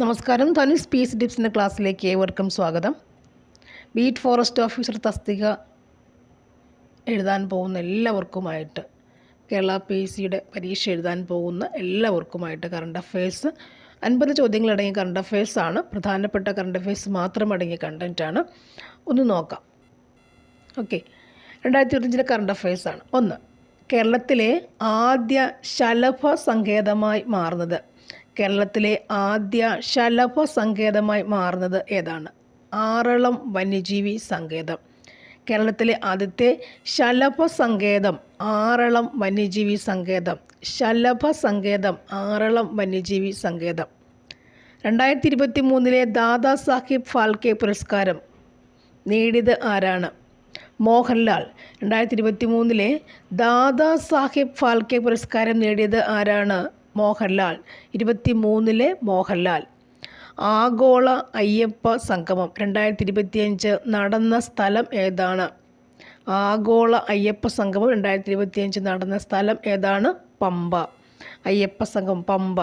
നമസ്കാരം. ധനു സ്പീസ് ഡിപ്സിന്റെ ക്ലാസ്സിലേക്ക് ഏവർക്കും സ്വാഗതം. ബീറ്റ് ഫോറസ്റ്റ് ഓഫീസർ തസ്തിക എഴുതാൻ പോകുന്ന എല്ലാവർക്കുമായിട്ട് കേരള പി സിയുടെ പരീക്ഷ എഴുതാൻ പോകുന്ന എല്ലാവർക്കുമായിട്ട് കറണ്ട് അഫയേഴ്സ് അൻപത് ചോദ്യങ്ങളടങ്ങിയ കറണ്ട് അഫയേഴ്സാണ് പ്രധാനപ്പെട്ട കറണ്ട് അഫയേഴ്സ് മാത്രം അടങ്ങിയ കണ്ടന്റാണ് ഒന്ന് നോക്കാം. ഓക്കെ രണ്ടായിരത്തി ഇരുപത്തഞ്ചിലെ കറണ്ട് അഫയേഴ്സാണ് ഒന്ന് കേരളത്തിലെ ആദ്യ ശലഭ സങ്കേതമായി മാറുന്നത്. കേരളത്തിലെ ആദ്യ ശലഭ സങ്കേതമായി മാറുന്നത് ഏതാണ്? ആറളം വന്യജീവി സങ്കേതം. കേരളത്തിലെ ആദ്യത്തെ ശലഭ സങ്കേതം ആറളം വന്യജീവി സങ്കേതം ശലഭ സങ്കേതം ആറളം വന്യജീവി സങ്കേതം. രണ്ടായിരത്തി ഇരുപത്തി മൂന്നിലെ ദാദാ സാഹിബ് ഫാൽക്കെ പുരസ്കാരം നേടിയത് ആരാണ്? മോഹൻലാൽ. രണ്ടായിരത്തി ഇരുപത്തി മൂന്നിലെ ദാദാ സാഹിബ് ഫാൽക്കെ പുരസ്കാരം നേടിയത് ആരാണ്? മോഹൻലാൽ. ഇരുപത്തി മൂന്നിലെ മോഹൻലാൽ. ആഗോള അയ്യപ്പ സംഗമം. രണ്ടായിരത്തി ഇരുപത്തിയഞ്ച് നടന്ന സ്ഥലം ഏതാണ്? ആഗോള അയ്യപ്പ സംഗമം. രണ്ടായിരത്തി ഇരുപത്തിയഞ്ച് നടന്ന സ്ഥലം ഏതാണ്? പമ്പ. അയ്യപ്പ സംഗമം പമ്പ.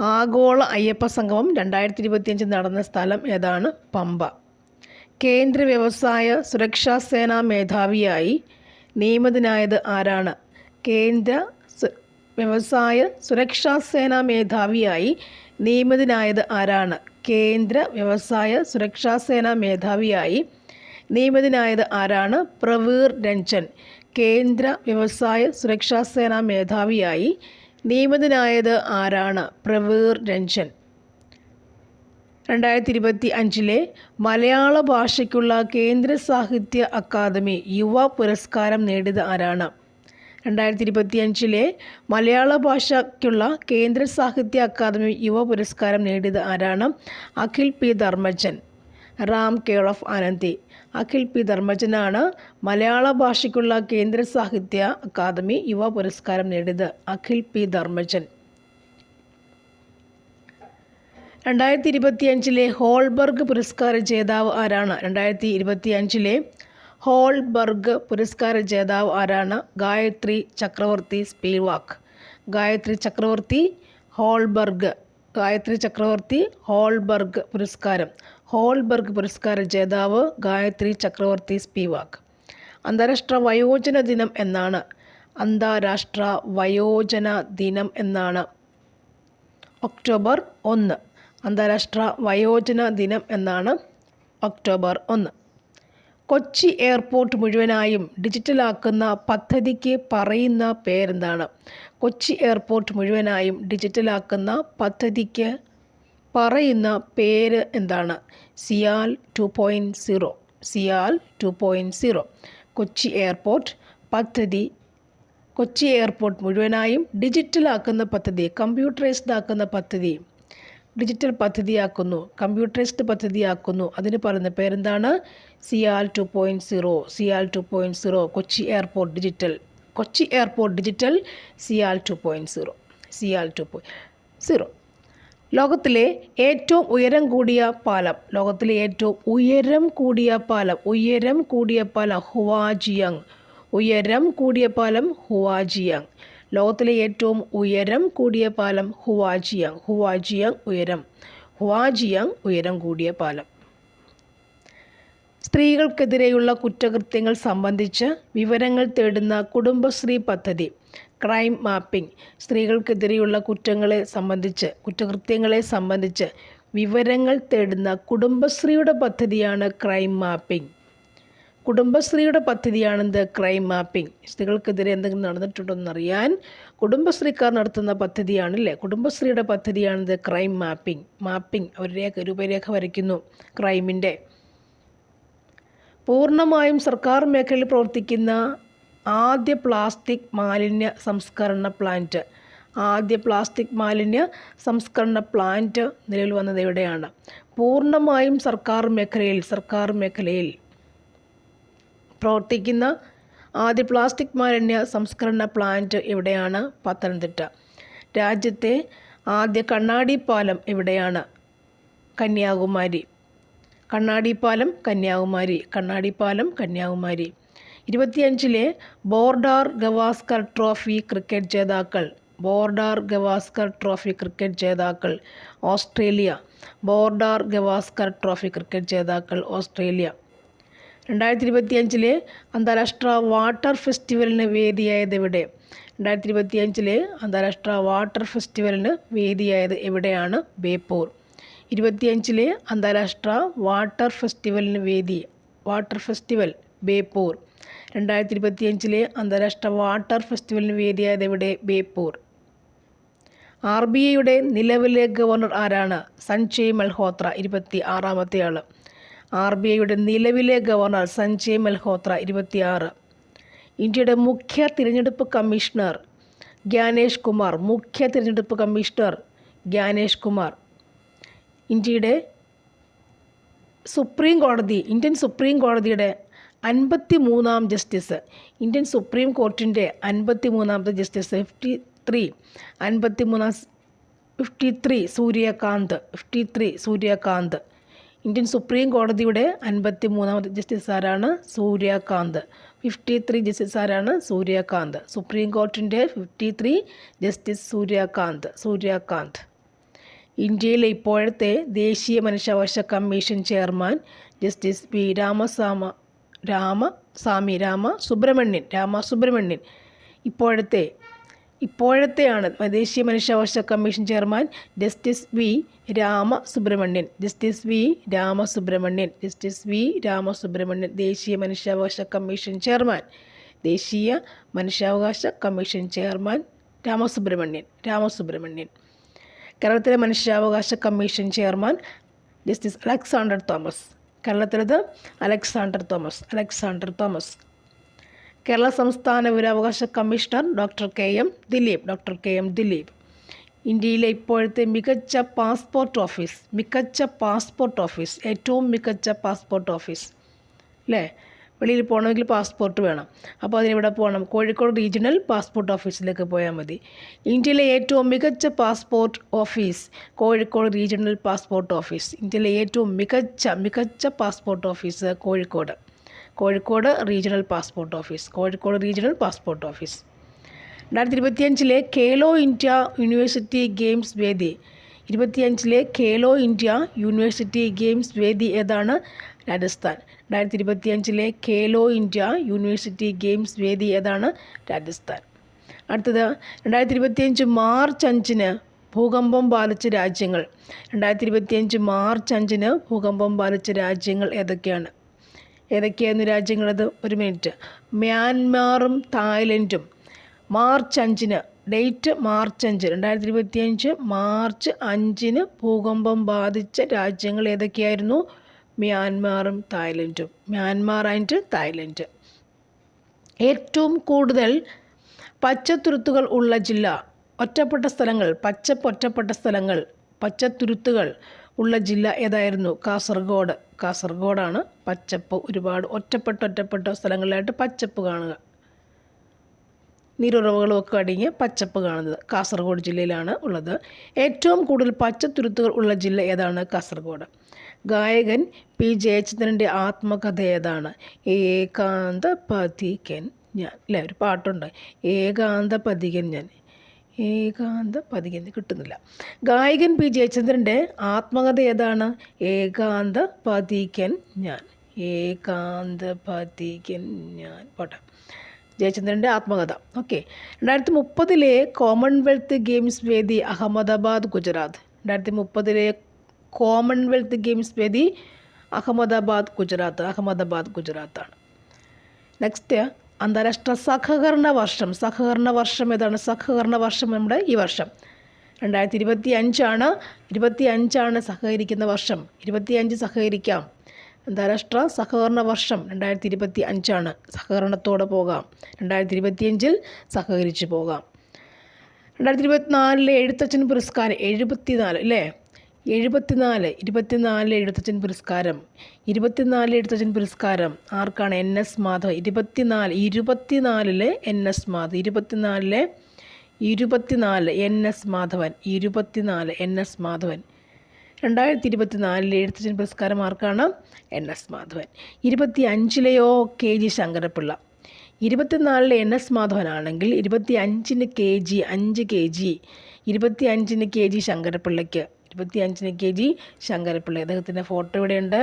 ആഗോള അയ്യപ്പ സംഗമം രണ്ടായിരത്തി ഇരുപത്തിയഞ്ച് നടന്ന സ്ഥലം ഏതാണ്? പമ്പ. കേന്ദ്ര വ്യവസായ സുരക്ഷാ സേനാ മേധാവിയായി നിയമിതനായത് ആരാണ്? കേന്ദ്ര വ്യവസായ സുരക്ഷാ സേനാ മേധാവിയായി നിയമിതനായത് ആരാണ്? കേന്ദ്ര വ്യവസായ സുരക്ഷാ സേനാ മേധാവിയായി നിയമിതനായത് ആരാണ്? പ്രവീർ രഞ്ജൻ. കേന്ദ്ര വ്യവസായ സുരക്ഷാ സേനാ മേധാവിയായി നിയമിതനായത് ആരാണ്? പ്രവീർ രഞ്ജൻ. രണ്ടായിരത്തി ഇരുപത്തി അഞ്ചിലെ മലയാള ഭാഷയ്ക്കുള്ള കേന്ദ്ര സാഹിത്യ അക്കാദമി യുവ പുരസ്കാരം നേടിയത് ആരാണ്? രണ്ടായിരത്തി ഇരുപത്തിയഞ്ചിലെ മലയാള ഭാഷയ്ക്കുള്ള കേന്ദ്ര സാഹിത്യ അക്കാദമി യുവ പുരസ്കാരം നേടിയത് ആരാണ്? Akhil P. Dharmajan. Ram care of Anandhi. Akhil P. ധർമ്മജനാണ് മലയാള ഭാഷയ്ക്കുള്ള കേന്ദ്ര സാഹിത്യ അക്കാദമി യുവ പുരസ്കാരം നേടിയത്. അഖിൽ പി. ധർമ്മജൻ. രണ്ടായിരത്തി ഇരുപത്തിയഞ്ചിലെ ഹോൾബർഗ് പുരസ്കാര ജേതാവ് ആരാണ്? രണ്ടായിരത്തി ഇരുപത്തി അഞ്ചിലെ ഹോൾബർഗ് പുരസ്കാര ജേതാവ് ആരാണ്? ഗായത്രി ചക്രവർത്തി സ്പീവാക്ക് ഗായത്രി ചക്രവർത്തി ഹോൾബർഗ്. ഗായത്രി ചക്രവർത്തി ഹോൾബർഗ് പുരസ്കാരം. ഹോൾബർഗ് പുരസ്കാര ജേതാവ് ഗായത്രി ചക്രവർത്തി സ്പീവാക്ക് അന്താരാഷ്ട്ര വയോജന ദിനം എന്നാണ്. അന്താരാഷ്ട്ര വയോജന ദിനം എന്നാണ്. ഒക്ടോബർ ഒന്ന്. അന്താരാഷ്ട്ര വയോജന ദിനം എന്നാണ് ഒക്ടോബർ ഒന്ന്. കൊച്ചി എയർപോർട്ട് മുഴുവനായും ഡിജിറ്റലാക്കുന്ന പദ്ധതിക്ക് പറയുന്ന പേരെന്താണ്? കൊച്ചി എയർപോർട്ട് മുഴുവനായും ഡിജിറ്റലാക്കുന്ന പദ്ധതിക്ക് പറയുന്ന പേര് എന്താണ്? CIAL two point zero. CIAL two point zero. Kochi airport പദ്ധതി കൊച്ചി എയർപോർട്ട് മുഴുവനായും ഡിജിറ്റലാക്കുന്ന പദ്ധതി കമ്പ്യൂട്ടറൈസ്ഡ് ആക്കുന്ന പദ്ധതി ഡിജിറ്റൽ പദ്ധതിയാക്കുന്നു കമ്പ്യൂട്ടറൈസ്ഡ് പദ്ധതിയാക്കുന്നു. അതിന് പറയുന്ന പേരെന്താണ്? CIAL two point zero CIAL two point zero Kochi airport digital Kochi airport digital CIAL two point zero CIAL two point zero ലോകത്തിലെ ഏറ്റവും ഉയരം കൂടിയ പാലം ലോകത്തിലെ ഏറ്റവും ഉയരം കൂടിയ പാലം ഉയരം കൂടിയ പാലം ഹുവാജിയങ്. ഉയരം കൂടിയ പാലം ഹുവാജിയങ്. ലോകത്തിലെ ഏറ്റവും ഉയരം കൂടിയ പാലം ഹുവാജിയങ്. ഹുവാജിയങ് ഉയരം. ഹുവാജിയങ് ഉയരം കൂടിയ പാലം. സ്ത്രീകൾക്കെതിരെയുള്ള കുറ്റകൃത്യങ്ങൾ സംബന്ധിച്ച് വിവരങ്ങൾ തേടുന്ന കുടുംബശ്രീ പദ്ധതി ക്രൈം മാപ്പിംഗ്. സ്ത്രീകൾക്കെതിരെയുള്ള കുറ്റങ്ങളെ സംബന്ധിച്ച് കുറ്റകൃത്യങ്ങളെ സംബന്ധിച്ച് വിവരങ്ങൾ തേടുന്ന കുടുംബശ്രീയുടെ പദ്ധതിയാണ് ക്രൈം മാപ്പിംഗ്. കുടുംബശ്രീയുടെ പദ്ധതിയാണെന്ത് ക്രൈം മാപ്പിംഗ്. സ്ത്രീകൾക്കെതിരെ എന്തെങ്കിലും നടന്നിട്ടുണ്ടോ എന്നറിയാൻ കുടുംബശ്രീക്കാർ നടത്തുന്ന പദ്ധതിയാണല്ലേ? കുടുംബശ്രീയുടെ പദ്ധതിയാണിത് ക്രൈം മാപ്പിംഗ്. മാപ്പിംഗ് അവർ രേഖ രൂപരേഖ വരയ്ക്കുന്നു ക്രൈമിന്റെ. പൂർണമായും സർക്കാർ മേഖലയിൽ പ്രവർത്തിക്കുന്ന ആദ്യ പ്ലാസ്റ്റിക് മാലിന്യ സംസ്കരണ പ്ലാന്റ്. ആദ്യ പ്ലാസ്റ്റിക് മാലിന്യ സംസ്കരണ പ്ലാന്റ് നിലവിൽ വന്നത് എവിടെയാണ്? പൂർണമായും സർക്കാർ മേഖലയിൽ സർക്കാർ മേഖലയിൽ. പ്രവർത്തിക്കുന്ന ആദ്യ പ്ലാസ്റ്റിക് മാലിന്യ സംസ്കരണ പ്ലാന്റ് എവിടെയാണ് പത്തനംതിട്ട. രാജ്യത്തെ ആദ്യ കണ്ണാടി പാലം എവിടെയാണ് കന്യാകുമാരി. കണ്ണാടി പാലം കന്യാകുമാരി. കണ്ണാടി പാലം കന്യാകുമാരി. ഇരുപത്തിയഞ്ചിലെ ബോർഡാർ ഗവാസ്കർ ട്രോഫി ക്രിക്കറ്റ് ജേതാക്കൾ. ബോർഡാർ ഗവാസ്കർ ട്രോഫി ക്രിക്കറ്റ് ജേതാക്കൾ. Australia. Border Gavaskar trophy cricket ജേതാക്കൾ ഓസ്ട്രേലിയ. രണ്ടായിരത്തി ഇരുപത്തി അഞ്ചിലെ അന്താരാഷ്ട്ര വാട്ടർ ഫെസ്റ്റിവലിന് വേദിയായത് എവിടെ? രണ്ടായിരത്തി ഇരുപത്തി അഞ്ചിലെ അന്താരാഷ്ട്ര വാട്ടർ ഫെസ്റ്റിവലിന് വേദിയായത് എവിടെയാണ്? ബേപ്പൂർ. ഇരുപത്തിയഞ്ചിലെ അന്താരാഷ്ട്ര വാട്ടർ ഫെസ്റ്റിവലിന് വേദി വാട്ടർ ഫെസ്റ്റിവൽ ബേപ്പൂർ. രണ്ടായിരത്തി ഇരുപത്തിയഞ്ചിലെ അന്താരാഷ്ട്ര വാട്ടർ ഫെസ്റ്റിവലിന് വേദിയായത് എവിടെ? ബേപ്പൂർ. ആർ ബി ഐയുടെ നിലവിലെ ഗവർണർ ആരാണ്? സഞ്ജയ് മൽഹോത്ര ഇരുപത്തി ആറാമത്തെ ആൾ ആർ ബി ഐയുടെ നിലവിലെ ഗവർണർ സഞ്ജയ് മൽഹോത്ര ഇരുപത്തിയാറ്. ഇന്ത്യയുടെ മുഖ്യ തിരഞ്ഞെടുപ്പ് കമ്മീഷണർ ഗ്യാനേഷ് കുമാർ മുഖ്യ തിരഞ്ഞെടുപ്പ് കമ്മീഷണർ ഗ്യാനേഷ് കുമാർ. ഇന്ത്യയുടെ സുപ്രീം കോടതി ഇന്ത്യൻ സുപ്രീം കോടതിയുടെ അൻപത്തി മൂന്നാം ജസ്റ്റിസ് ഇന്ത്യൻ സുപ്രീം കോർട്ടിന്റെ അൻപത്തി മൂന്നാമത്തെ ജസ്റ്റിസ് ഫിഫ്റ്റി ത്രീ അൻപത്തി മൂന്നാം fifty three Suryakant fifty three Suryakant. Indian supreme കോടതിയുടെ അൻപത്തി മൂന്നാമത്തെ ജസ്റ്റിസ് ആരാണ് സൂര്യകാന്ത്. ഫിഫ്റ്റി ത്രീ ജസ്റ്റിസ് ആരാണ് Suryakant. Supreme കോർട്ടിന്റെ fifty three justice Suryakant. Suryakant. ഇന്ത്യയിലെ ഇപ്പോഴത്തെ ദേശീയ മനുഷ്യാവകാശ കമ്മീഷൻ ചെയർമാൻ ജസ്റ്റിസ് പി രാമസാമ രാമസ്വാമി രാമ സുബ്രഹ്മണ്യൻ രാമ സുബ്രഹ്മണ്യൻ. ഇപ്പോഴത്തെ ഇപ്പോഴത്തെയാണ് ദേശീയ മനുഷ്യാവകാശ commission chairman justice V Ramasubramanian. Justice V Ramasubramanian. Justice V Ramasubramanian ദേശീയ മനുഷ്യാവകാശ കമ്മീഷൻ ചെയർമാൻ. ദേശീയ മനുഷ്യാവകാശ കമ്മീഷൻ ചെയർമാൻ രാമസുബ്രഹ്മണ്യൻ. രാമസുബ്രഹ്മണ്യൻ. കേരളത്തിലെ മനുഷ്യാവകാശ commission chairman justice Alexander Thomas. കേരളത്തിലത് Alexander Thomas. Alexander Thomas. Kerala സംസ്ഥാന വിവരാവകാശ commissioner doctor K M Dileep doctor K M Dileep. ഇന്ത്യയിലെ ഇപ്പോഴത്തെ മികച്ച പാസ്പോർട്ട് ഓഫീസ് മികച്ച പാസ്പോർട്ട് ഓഫീസ് ഏറ്റവും മികച്ച പാസ്പോർട്ട് ഓഫീസ്. അല്ലേ വെളിയിൽ പോകണമെങ്കിൽ പാസ്പോർട്ട് വേണം. അപ്പോൾ അതിനെവിടെ പോകണം. കോഴിക്കോട് റീജിയണൽ പാസ്പോർട്ട് ഓഫീസിലേക്ക് പോയാൽ മതി. ഇന്ത്യയിലെ ഏറ്റവും മികച്ച passport office Kozhikode regional passport office. ഇന്ത്യയിലെ ഏറ്റവും മികച്ച മികച്ച passport office Kozhikode. Kozhikode regional passport office Kozhikode regional passport office. രണ്ടായിരത്തി ഇരുപത്തിയഞ്ചിലെ കേലോ ഇന്ത്യ യൂണിവേഴ്സിറ്റി ഗെയിംസ് വേദി. ഇരുപത്തിയഞ്ചിലെ കേലോ ഇന്ത്യ യൂണിവേഴ്സിറ്റി ഗെയിംസ് വേദി ഏതാണ്? രാജസ്ഥാൻ. രണ്ടായിരത്തി ഇരുപത്തിയഞ്ചിലെ കേലോ ഇന്ത്യ യൂണിവേഴ്സിറ്റി ഗെയിംസ് വേദി ഏതാണ്? രാജസ്ഥാൻ. അടുത്തത് രണ്ടായിരത്തി ഇരുപത്തിയഞ്ച് മാർച്ച് അഞ്ചിന് ഭൂകമ്പം ബാധിച്ച രാജ്യങ്ങൾ. രണ്ടായിരത്തി ഇരുപത്തിയഞ്ച് മാർച്ച് അഞ്ചിന് ഭൂകമ്പം ബാധിച്ച രാജ്യങ്ങൾ ഏതൊക്കെയാണ്? ഏതൊക്കെയായിരുന്നു രാജ്യങ്ങളത്? ഒരു മിനിറ്റ്. മ്യാൻമാറും തായ്ലൻഡും. മാർച്ച് അഞ്ചിന് ഡേറ്റ് മാർച്ച് അഞ്ച് രണ്ടായിരത്തി ഇരുപത്തി അഞ്ച് മാർച്ച് അഞ്ചിന് ഭൂകമ്പം ബാധിച്ച രാജ്യങ്ങൾ ഏതൊക്കെയായിരുന്നു? മ്യാൻമാറും തായ്ലൻഡും. Myanmar and Thailand. ഏറ്റവും കൂടുതൽ പച്ചത്തുരുത്തുകൾ ഉള്ള ജില്ല ഒറ്റപ്പെട്ട സ്ഥലങ്ങൾ പച്ചപ്പ് ഒറ്റപ്പെട്ട സ്ഥലങ്ങൾ പച്ചത്തുരുത്തുകൾ ഉള്ള ജില്ല ഏതായിരുന്നു? കാസർഗോഡ്. കാസർഗോഡാണ് പച്ചപ്പ്. ഒരുപാട് ഒറ്റപ്പെട്ട ഒറ്റപ്പെട്ട സ്ഥലങ്ങളിലായിട്ട് പച്ചപ്പ് കാണുക. നീരുറവുകളും ഒക്കെ അടങ്ങിയ പച്ചപ്പ് കാണുന്നത് കാസർഗോഡ് ജില്ലയിലാണ് ഉള്ളത്. ഏറ്റവും കൂടുതൽ പച്ചത്തുരുത്തുകൾ ഉള്ള ജില്ല ഏതാണ്? കാസർഗോഡ്. ഗായകൻ പി. ജയചന്ദ്രന്റെ ആത്മകഥ ഏതാണ്? ഏകാന്ത പതികൻ ഞാൻ. അല്ലേ ഒരു പാട്ടുണ്ട്. ഏകാന്ത പതികൻ ഞാൻ. ഏകാന്ത പതിയെന്ന് കിട്ടുന്നില്ല. ഗായകൻ പി. ജയചന്ദ്രന്റെ ആത്മകഥ ഏതാണ്? ഏകാന്ത പതികൻ ഞാൻ. ഏകാന്ത പതികൻ ഞാൻ. പോട്ടെ. ജയചന്ദ്രന്റെ ആത്മകഥ. ഓക്കെ. രണ്ടായിരത്തി മുപ്പതിലെ കോമൺവെൽത്ത് ഗെയിംസ് വേദി അഹമ്മദാബാദ് ഗുജറാത്ത്. രണ്ടായിരത്തി മുപ്പതിലെ കോമൺവെൽത്ത് ഗെയിംസ് വേദി അഹമ്മദാബാദ് ഗുജറാത്ത്. അഹമ്മദാബാദ് ഗുജറാത്താണ്. നെക്സ്റ്റ് അന്താരാഷ്ട്ര സഹകരണ വർഷം. സഹകരണ വർഷം ഏതാണ്? സഹകരണ വർഷം നമ്മുടെ ഈ വർഷം. രണ്ടായിരത്തി ഇരുപത്തി അഞ്ചാണ് ഇരുപത്തി അഞ്ചാണ് സഹകരിക്കുന്ന വർഷം. ഇരുപത്തി അഞ്ച് സഹകരിക്കാം. അന്താരാഷ്ട്ര സഹകരണ വർഷം രണ്ടായിരത്തി ഇരുപത്തി അഞ്ചാണ് സഹകരണത്തോടെ പോകാം. രണ്ടായിരത്തി ഇരുപത്തിയഞ്ചിൽ സഹകരിച്ച് പോകാം. രണ്ടായിരത്തി ഇരുപത്തിനാലിലെ എഴുത്തച്ഛൻ പുരസ്കാരം എഴുപത്തിനാല് അല്ലേ? എഴുപത്തിനാല് ഇരുപത്തിനാല് എഴുത്തച്ഛൻ പുരസ്കാരം. ഇരുപത്തിനാല് എഴുത്തച്ഛൻ പുരസ്കാരം ആർക്കാണ്? N S Madhav. ഇരുപത്തിനാല് ഇരുപത്തിനാലിലെ എൻ എസ് മാധവ്. ഇരുപത്തിനാലിലെ ഇരുപത്തിനാല് എൻ എസ് മാധവൻ. ഇരുപത്തിനാല് എൻ എസ് മാധവൻ. രണ്ടായിരത്തി ഇരുപത്തിനാലിലെ എഴുത്തച്ഛൻ പുരസ്കാരം ആർക്കാണ്? N S Madhavan. ഇരുപത്തി അഞ്ചിലെയോ കെ ജി ശങ്കരപ്പിള്ള. ഇരുപത്തിനാലിലെ എൻ എസ് മാധവനാണെങ്കിൽ ഇരുപത്തി അഞ്ചിന് കെ ജി അഞ്ച് കെ ജി. ഇരുപത്തി അഞ്ചിന് കെ ജി ശങ്കരപ്പിള്ളയ്ക്ക്. ഇരുപത്തി അഞ്ചിന് കെ ജി ശങ്കരപ്പിള്ള അദ്ദേഹത്തിന്റെ ഫോട്ടോ ഇവിടെയുണ്ട്.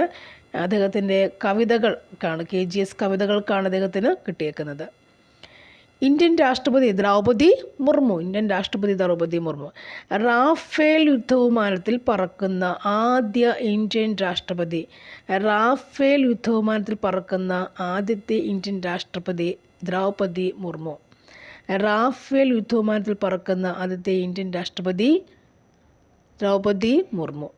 അദ്ദേഹത്തിന്റെ കവിതകൾക്കാണ് കെ ജി എസ് കവിതകൾക്കാണ് അദ്ദേഹത്തിന് കിട്ടിയേക്കുന്നത്. ഇന്ത്യൻ രാഷ്ട്രപതി ദ്രൗപദി മുർമു ഇന്ത്യൻ രാഷ്ട്രപതി ദ്രൗപദി മുർമു. റാഫേൽ യുദ്ധവിമാനത്തിൽ പറക്കുന്ന ആദ്യ ഇന്ത്യൻ രാഷ്ട്രപതി റാഫേൽ യുദ്ധവിമാനത്തിൽ പറക്കുന്ന ആദ്യത്തെ ഇന്ത്യൻ രാഷ്ട്രപതി ദ്രൗപദി മുർമു. റാഫേൽ യുദ്ധവിമാനത്തിൽ പറക്കുന്ന ആദ്യത്തെ ഇന്ത്യൻ രാഷ്ട്രപതി ദ്രൗപദി മുർമു.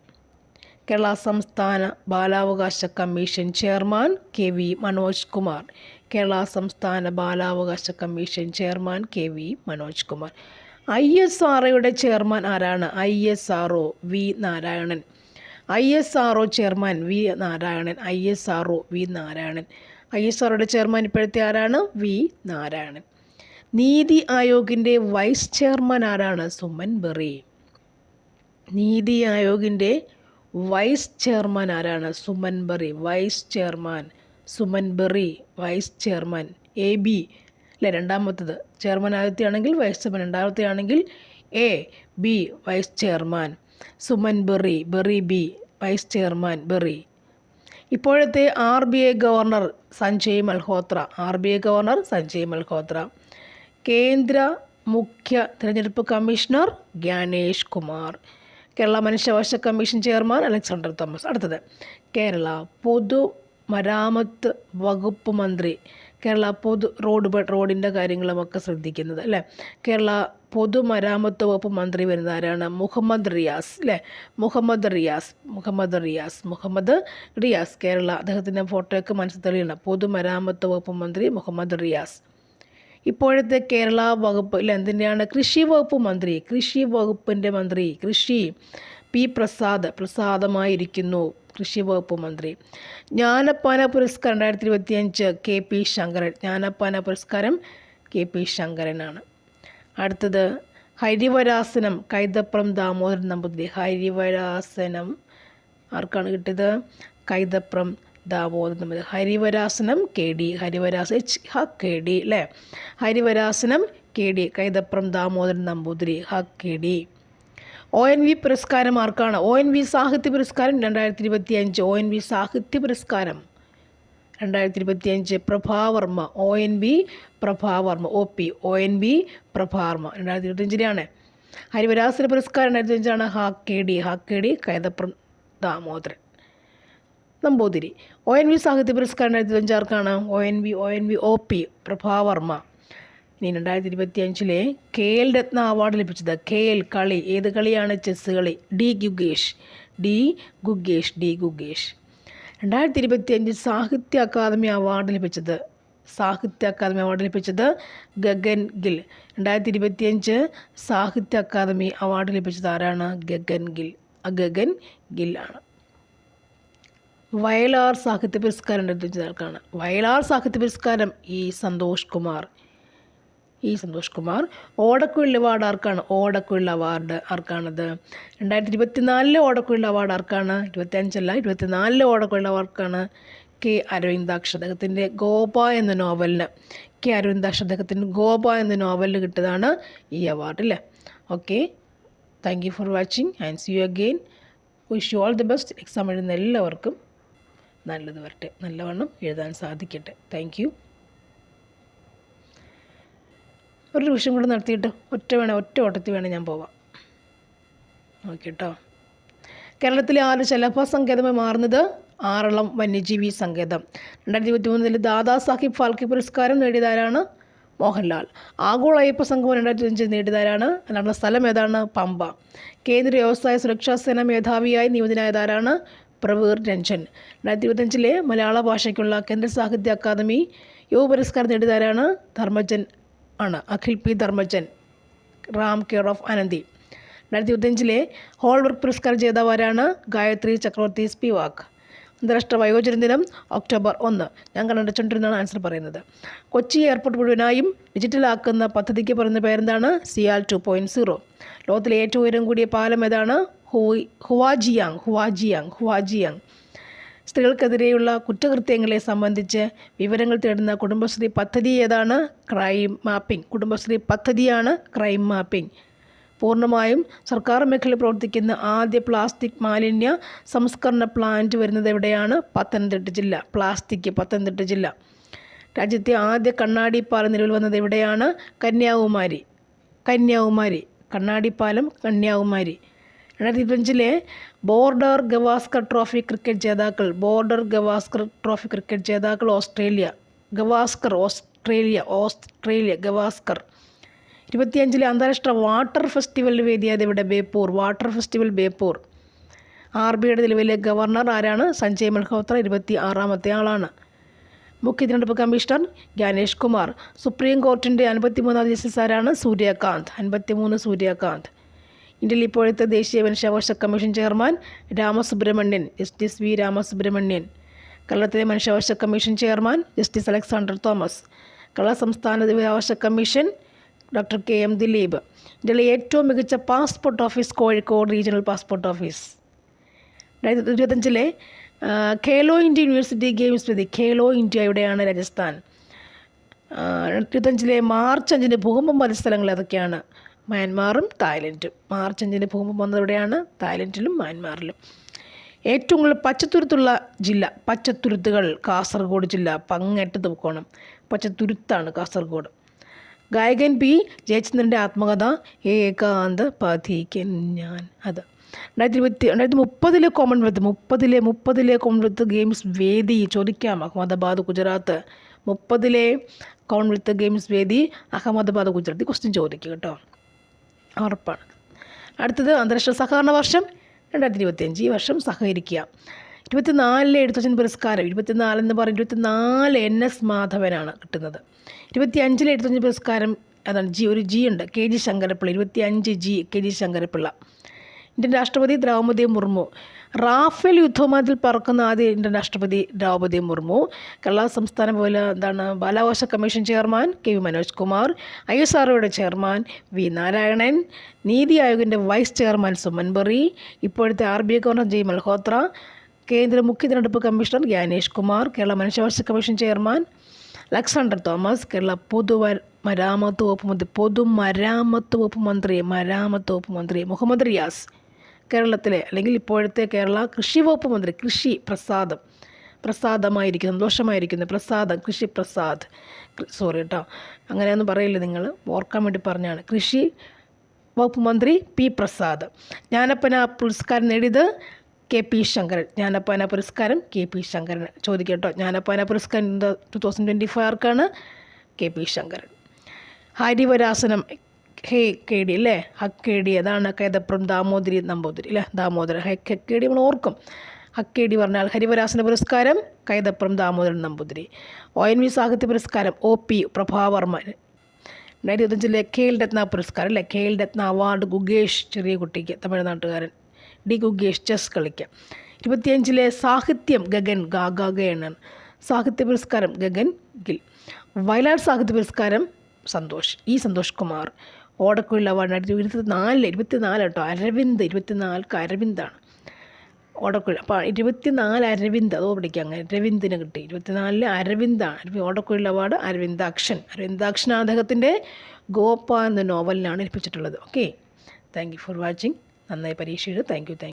കേരള സംസ്ഥാന ബാലാവകാശ commission chairman K V Manoj Kumar. Kerala സംസ്ഥാന ബാലാവകാശ commission chairman K V Manoj Kumar. I S R ഒയുടെ ചെയർമാൻ ആരാണ്? I S R O V Narayanan. I S R O chairman V Narayanan. I S R O V Narayanan. I S R ഒയുടെ chairman ഇപ്പോഴത്തെ ആരാണ്? V Narayanan. NITI ആയോഗിന്റെ vice chairman ആരാണ്? Suman Berry. NITI ആയോഗിന്റെ vice chairman ആരാണ്? Suman Berry. Vice chairman. Suman Berry vice chairman. A B. അല്ലെ രണ്ടാമത്തത്. Chairman ആദ്യത്തെ ആണെങ്കിൽ വൈസ് ചെയർമാൻ. രണ്ടാമത്തെ ആണെങ്കിൽ A B vice chairman. Suman Berry Berry B vice chairman Berry. ഇപ്പോഴത്തെ R B I governor Sanjay Malhotra. R B I governor Sanjay Malhotra. കേന്ദ്ര മുഖ്യ തിരഞ്ഞെടുപ്പ് കമ്മീഷണർ ജ്ഞാനേഷ് കുമാർ. കേരള മനുഷ്യാവകാശ കമ്മീഷൻ ചെയർമാൻ അലക്സാണ്ടർ തോമസ്. അടുത്തത് കേരള പൊതുമരാമത്ത് വകുപ്പ് മന്ത്രി കേരള പൊതു റോഡ് റോഡിന്റെ കാര്യങ്ങളുമൊക്കെ ശ്രദ്ധിക്കുന്നത് അല്ലേ? കേരള പൊതുമരാമത്ത് വകുപ്പ് മന്ത്രി വരുന്നത് ആരാണ്? മുഹമ്മദ് റിയാസ് അല്ലേ? മുഹമ്മദ് റിയാസ് മുഹമ്മദ് റിയാസ് മുഹമ്മദ് റിയാസ്. കേരള അദ്ദേഹത്തിന്റെ ഫോട്ടോയൊക്കെ മനസ്സിൽ തെളിയണം പൊതുമരാമത്ത് വകുപ്പ് മന്ത്രി മുഹമ്മദ് റിയാസ്. ഇപ്പോഴത്തെ കേരള വകുപ്പ് അല്ല എന്തിന്റെയാണ് കൃഷി വകുപ്പ് മന്ത്രി കൃഷി വകുപ്പിന്റെ മന്ത്രി കൃഷി പി പ്രസാദ് പ്രസാദമായിരിക്കുന്നു കൃഷി വകുപ്പ് മന്ത്രി. ജ്ഞാനപ്പാന പുരസ്കാരം രണ്ടായിരത്തി ഇരുപത്തിയഞ്ച് കെ പി ശങ്കരൻ ജ്ഞാനപ്പാന പുരസ്കാരം കെ പി ശങ്കരനാണ്. അടുത്തത് ഹരിവരാസനം കൈതപ്രം ദാമോദരൻ നമ്പൂതിരി ഹരിവരാസനം ആർക്കാണ് കിട്ടിയത്? കൈതപ്രം ദാമോദരൻ തമ്മിൽ ഹരിവരാസനം കെ ഡി ഹരിവരാസ എച്ച് ഹ കെ ഡി അല്ലേ ഹരിവരാസനം കെ ഡി കൈതപ്രം ദാമോദരൻ നമ്പൂതിരി ഹ K D. O N V പുരസ്കാരം ആർക്കാണ്? ഒ എൻ വി സാഹിത്യ പുരസ്കാരം രണ്ടായിരത്തി ഇരുപത്തി അഞ്ച് ഒ എൻ വി സാഹിത്യ പുരസ്കാരം രണ്ടായിരത്തി ഇരുപത്തി അഞ്ച് Prabha Varma. O N V Prabha Varma. O P. O N V Prabha Varma. രണ്ടായിരത്തി ഇരുപത്തഞ്ചിലാണ് ഹരിവരാസന പുരസ്കാരം രണ്ടായിരത്തി അഞ്ചാണ് ഹാ കെ ഡി. ഹാ K D Kaithapram Damodaran. Namboothiri. O N V സാഹിത്യ പുരസ്കാരം രണ്ടായിരത്തി അഞ്ചാർക്കാണ് O N V O N V O P Prabha Varma ഇനി രണ്ടായിരത്തി ഇരുപത്തി അഞ്ചിലെ കെ എൽ രത്ന അവാർഡ് ലഭിച്ചത് കെ എൽ കളി. ഏത് കളിയാണ് ചെസ് കളി? D Gukesh. D Gukesh D Gukesh. രണ്ടായിരത്തി ഇരുപത്തി അഞ്ച് സാഹിത്യ അക്കാദമി അവാർഡ് ലഭിച്ചത് സാഹിത്യ അക്കാദമി അവാർഡ് ലഭിച്ചത് ഗഗൻ ഗിൽ. രണ്ടായിരത്തി ഇരുപത്തി അഞ്ച് സാഹിത്യ അക്കാദമി അവാർഡ് ലഭിച്ചത് ആരാണ്? ഗഗൻ ഗിൽ. ഗഗൻ ഗിൽ ആണ്. വയലാർ സാഹിത്യ പുരസ്കാരം ലഭിച്ച ആൾക്കാണ് വയലാർ സാഹിത്യ പുരസ്കാരം E Santhosh Kumar. E Santhosh Kumar Odakkuzhal award ആർക്കാണ്? ഓടക്കുഴൽ അവാർഡ് ആർക്കാണത്? രണ്ടായിരത്തി ഇരുപത്തിനാലിലെ ഓടക്കുഴൽ അവാർഡ് ആർക്കാണ്? ഇരുപത്തിയഞ്ചല്ല ഇരുപത്തിനാലിലെ ഓടക്കുഴൽ അവാർഡാണ് കെ അരവിന്ദാക്ഷ. അദ്ദേഹത്തിന്റെ ഗോപ എന്ന നോവലിന് കെ അരവിന്ദാക്ഷ അദ്ദേഹത്തിന്റെ ഗോപ എന്ന നോവലിന് കിട്ടിയതാണ് ഈ അവാർഡ് അല്ലേ? Okay. Thank you for watching. And see you again. Wish you all the best. Exam എഴുതുന്ന എല്ലാവർക്കും നല്ലത് വരട്ടെ. നല്ലവണ്ണം എഴുതാൻ സാധിക്കട്ടെ. താങ്ക് യു ഒരു നിമിഷം കൂടെ നടത്തിയിട്ട് ഒറ്റ വേണേ ഒറ്റ ഓട്ടത്തിൽ വേണേൽ ഞാൻ പോവാം. ഓക്കെ കേട്ടോ കേരളത്തിലെ ആറ് ശലഭ സങ്കേതമായി മാറുന്നത് ആറളം വന്യജീവി സങ്കേതം. രണ്ടായിരത്തി ഇരുപത്തി മൂന്നിൽ ദാദാ സാഹിബ് ഫാൽക്കെ പുരസ്കാരം നേടിയതാരാണ്? മോഹൻലാൽ. ആഗോള അയ്യപ്പ സംഗമം രണ്ടായിരത്തി അഞ്ചിൽ നേടിയതാരാണ്? അല്ലാണ്ട് സ്ഥലം ഏതാണ്? പമ്പ. കേന്ദ്ര വ്യവസായ സുരക്ഷാ സേന മേധാവിയായി നിയമിതനായതാരാണ്? പ്രവീർ രഞ്ജൻ. രണ്ടായിരത്തി ഇരുപത്തഞ്ചിലെ മലയാള ഭാഷയ്ക്കുള്ള കേന്ദ്ര സാഹിത്യ അക്കാദമി യുവ പുരസ്കാരം നേടിയതാരാണ്? ധർമ്മജൻ ആണ്. Akhil P Dharmajan Ram care of Anandhi. രണ്ടായിരത്തി ഇരുപത്തഞ്ചിലെ ഹോൾവർക്ക് പുരസ്കാരം ജേതാവാരാണ് ഗായത്രി ചക്രവർത്തി സ്പിവാക് അന്താരാഷ്ട്ര വയോജന ദിനം ഒക്ടോബർ ഒന്ന്. ഞാൻ കണ്ടിട്ടുണ്ടെന്നാണ് ആൻസർ പറയുന്നത്. കൊച്ചി എയർപോർട്ട് മുഴുവനായും ഡിജിറ്റലാക്കുന്ന പദ്ധതിക്ക് പറയുന്ന പേരെന്താണ്? CIAL two point zero. ലോകത്തിലെ ഏറ്റവും ഉയരം കൂടിയ പാലം ഏതാണ്? ഹുയി ഹുവാജിയാങ് ഹുവാജിയാങ് ഹുവാജിയാങ്. സ്ത്രീകൾക്കെതിരെയുള്ള കുറ്റകൃത്യങ്ങളെ സംബന്ധിച്ച് വിവരങ്ങൾ തേടുന്ന കുടുംബശ്രീ പദ്ധതി ഏതാണ്? Crime mapping. കുടുംബശ്രീ പദ്ധതിയാണ് ക്രൈം മാപ്പിംഗ്. പൂർണമായും സർക്കാർ മേഖലയിൽ പ്രവർത്തിക്കുന്ന ആദ്യ പ്ലാസ്റ്റിക് മാലിന്യ സംസ്കരണ പ്ലാന്റ് വരുന്നത് എവിടെയാണ്? പത്തനംതിട്ട ജില്ല. പ്ലാസ്റ്റിക് പത്തനംതിട്ട ജില്ല. രാജ്യത്തെ ആദ്യ കണ്ണാടി പാലം നിലവിൽ വന്നത് എവിടെയാണ്? കന്യാകുമാരി. കന്യാകുമാരി. കണ്ണാടിപ്പാലം കന്യാകുമാരി. രണ്ടായിരത്തി ഇരുപത്തഞ്ചിലെ ബോർഡർ ഗവാസ്കർ ട്രോഫി ക്രിക്കറ്റ് ജേതാക്കൾ ബോർഡർ ഗവാസ്കർ ട്രോഫി ക്രിക്കറ്റ് ജേതാക്കൾ Australia Gavaskar Australia Australia Gavaskar. ഇരുപത്തിയഞ്ചിലെ അന്താരാഷ്ട്ര വാട്ടർ ഫെസ്റ്റിവൽ വേദിയായത് ഇവിടെ Beypore water festival Beypore. R ബിയുടെ നിലവിലെ ഗവർണർ ആരാണ്? സഞ്ജയ് മൽഹോത്ര ഇരുപത്തി ആറാമത്തെ ആളാണ്. മുഖ്യ തിരഞ്ഞെടുപ്പ് കമ്മീഷണർ ജ്ഞാനേഷ് കുമാർ. സുപ്രീം കോർട്ടിന്റെ അൻപത്തിമൂന്നാം ജസ്റ്റിസ് ആരാണ്? സൂര്യകാന്ത്. അൻപത്തിമൂന്ന് സൂര്യകാന്ത്. ഇന്ത്യയിൽ ഇപ്പോഴത്തെ ദേശീയ മനുഷ്യാവകാശ commission chairman Ramasubramanian justice V Ramasubramanian. കേരളത്തിലെ മനുഷ്യാവകാശ commission chairman justice Alexander Thomas. Kerala സംസ്ഥാന വിവരാവകാശ commission doctor K M Dileep. ഇന്ത്യയിലെ ഏറ്റവും മികച്ച passport office Kozhikode regional passport office. രണ്ടായിരത്തി ഇരുപത്തഞ്ചിലെ ഖേലോ ഇന്ത്യ യൂണിവേഴ്സിറ്റി ഗെയിംസ് വേദി ഖേലോ ഇന്ത്യ ഇവിടെയാണ് രാജസ്ഥാൻ ഇരുപത്തഞ്ചിലെ മാർച്ച് അഞ്ചിന് ഭൂകമ്പം ബാധിച്ച സ്ഥലങ്ങൾ ഏതൊക്കെയാണ് മ്യാൻമാറും തായ്ലൻഡും. മാർച്ച് അഞ്ചിന് ഭൂകമ്പം വന്നതോടെയാണ് തായ്ലൻഡിലും മ്യാൻമാറിലും. ഏറ്റവും കൂടുതൽ പച്ചത്തുരുത്തുള്ള ജില്ല പച്ചത്തുരുത്തുകൾ കാസർഗോഡ് ജില്ല പങ്ങേറ്റ തൂക്കോണം പച്ചത്തുരുത്താണ് കാസർഗോഡ്. ഗായകൻ പി ജയചന്ദ്രന്റെ ആത്മകഥ ഏകാന്ത പതിക്കൻ ഞാൻ. അത് രണ്ടായിരത്തി ഇരുപത്തി രണ്ടായിരത്തി മുപ്പതിലെ കോമൺവെൽത്ത് മുപ്പതിലെ മുപ്പതിലെ കോമൺവെൽത്ത് ഗെയിംസ് വേദി ചോദിക്കാം. അഹമ്മദാബാദ് ഗുജറാത്ത്. മുപ്പതിലെ കോമൺവെൽത്ത് ഗെയിംസ് വേദി അഹമ്മദാബാദ് ഗുജറാത്ത്. ക്വസ്റ്റ്യൻ ചോദിക്കും കേട്ടോ. ഉറപ്പാണ്. അടുത്തത് അന്താരാഷ്ട്ര സഹകരണ വർഷം. രണ്ടായിരത്തി ഇരുപത്തിയഞ്ച് ഈ വർഷം സഹകരിക്കുക. ഇരുപത്തിനാലിലെ എഴുത്തച്ഛൻ പുരസ്കാരം ഇരുപത്തിനാലെന്ന് പറയും ഇരുപത്തിനാല് എൻ എസ് മാധവനാണ് കിട്ടുന്നത്. ഇരുപത്തി അഞ്ചിലെ എഴുത്തച്ഛൻ പുരസ്കാരം അതാണ് ജി ഒരു ജി ഉണ്ട് കെ ജി ശങ്കരപ്പിള്ള. ഇരുപത്തി അഞ്ച് G K G Sankara Pillai. Indian രാഷ്ട്രപതി ദ്രൗപദി മുർമു. റാഫേൽ യുദ്ധവിമാനത്തിൽ പറക്കുന്ന ആദ്യ ഇന്ത്യൻ രാഷ്ട്രപതി ദ്രൗപദി മുർമു. കേരള സംസ്ഥാന പോലെ എന്താണ് ബാലാവകാശ commission chairman K V Manoj Kumar I S ആർഒയുടെ chairman V Narayanan NITI ആയോഗിന്റെ വൈസ് ചെയർമാൻ സുമൻ ഇപ്പോഴത്തെ R B I governor Jay Malhotra കേന്ദ്ര മുഖ്യ തിരഞ്ഞെടുപ്പ് കമ്മീഷണർ ജ്ഞാനേഷ് കുമാർ കേരള മനുഷ്യാവകാശ commission chairman Alexander Thomas Kerala പൊതുവ മരാമത്ത് വകുപ്പ് മന്ത്രി പൊതുമരാമത്ത് വകുപ്പ് മന്ത്രി മരാമത്ത് വകുപ്പ് മന്ത്രി മുഹമ്മദ് റിയാസ്. കേരളത്തിലെ അല്ലെങ്കിൽ ഇപ്പോഴത്തെ കേരള കൃഷി വകുപ്പ് മന്ത്രി കൃഷി പ്രസാദം പ്രസാദമായിരിക്കും സന്തോഷമായിരിക്കുന്നു പ്രസാദം കൃഷി പ്രസാദ്. സോറി കേട്ടോ അങ്ങനെയൊന്നും പറയില്ല നിങ്ങൾ? ഓർക്കാൻ വേണ്ടി പറഞ്ഞാണ്. കൃഷി വകുപ്പ് മന്ത്രി പി പ്രസാദ്. ജ്ഞാനപ്പന പുരസ്കാരം നേടിയത് കെ പി ശങ്കരൻ. ജ്ഞാനപ്പാന പുരസ്കാരം കെ പി ശങ്കരൻ. ചോദിക്കട്ടോ. ജ്ഞാനപ്പാന പുരസ്കാരം ടു തൗസൻഡ് ട്വന്റി ഫൈവ് ആർക്കാണ് കെ പി ശങ്കരൻ. ഹരിവരാസനം ഹേ കേടി അല്ലേ? ഹക്കേടി അതാണ് കേതപ്പുറം ദാമോദരി നമ്പൂതിരി അല്ലേ? ദാമോദരൻ ഹക്കേടി നമ്മൾ ഓർക്കും. ഹക്കേടി പറഞ്ഞാൽ ഹരിവരാസന പുരസ്കാരം Kaithapram Damodaran Namboothiri O N V സാഹിത്യ പുരസ്കാരം ഒ പി പ്രഭാവർമ്മ. രണ്ടായിരത്തി ഇരുപത്തഞ്ചിലെ കെ എൽ രത്ന പുരസ്കാരം അല്ലേ? K L Ratna award Gukesh ചെറിയ കുട്ടിക്ക് തമിഴ്നാട്ടുകാരൻ. ഡി ഗുഗേഷ് ചെസ് കളിക്ക്. ഇരുപത്തിയഞ്ചിലെ സാഹിത്യം ഗഗൻ ഗാഗാഗയാണ് സാഹിത്യ പുരസ്കാരം ഗഗൻ ഗിൽ. വയലാർ സാഹിത്യ പുരസ്കാരം സന്തോഷ്. ഇ സന്തോഷ് കുമാർ. ഓടക്കുഴൽ അവാർഡ് നാലിൽ ഇരുപത്തി നാല് കേട്ടോ. അരവിന്ദ് ഇരുപത്തി ഇരുപത്തിനാൽക്ക് അരവിന്ദാണ്. ഓടക്കുഴൽ. അപ്പോൾ ഇരുപത്തി നാല് അരവിന്ദ് അതോ പിടിക്കുക അങ്ങനെ. അരവിന്ദിന് കിട്ടി. ഇരുപത്തിനാലിൽ അരവിന്ദാണ്. ഓടക്കുഴൽ അവാർഡ് അരവിന്ദാക്ഷൻ അരവിന്ദാക്ഷൻ. ആദ്ദേഹത്തിന്റെ ഗോപ്പ എന്ന നോവലിനാണ് ഏൽപ്പിച്ചിട്ടുള്ളത്. Okay. Thank you for watching. നന്നായി പരീക്ഷ എഴുതുക താങ്ക് യു താങ്ക്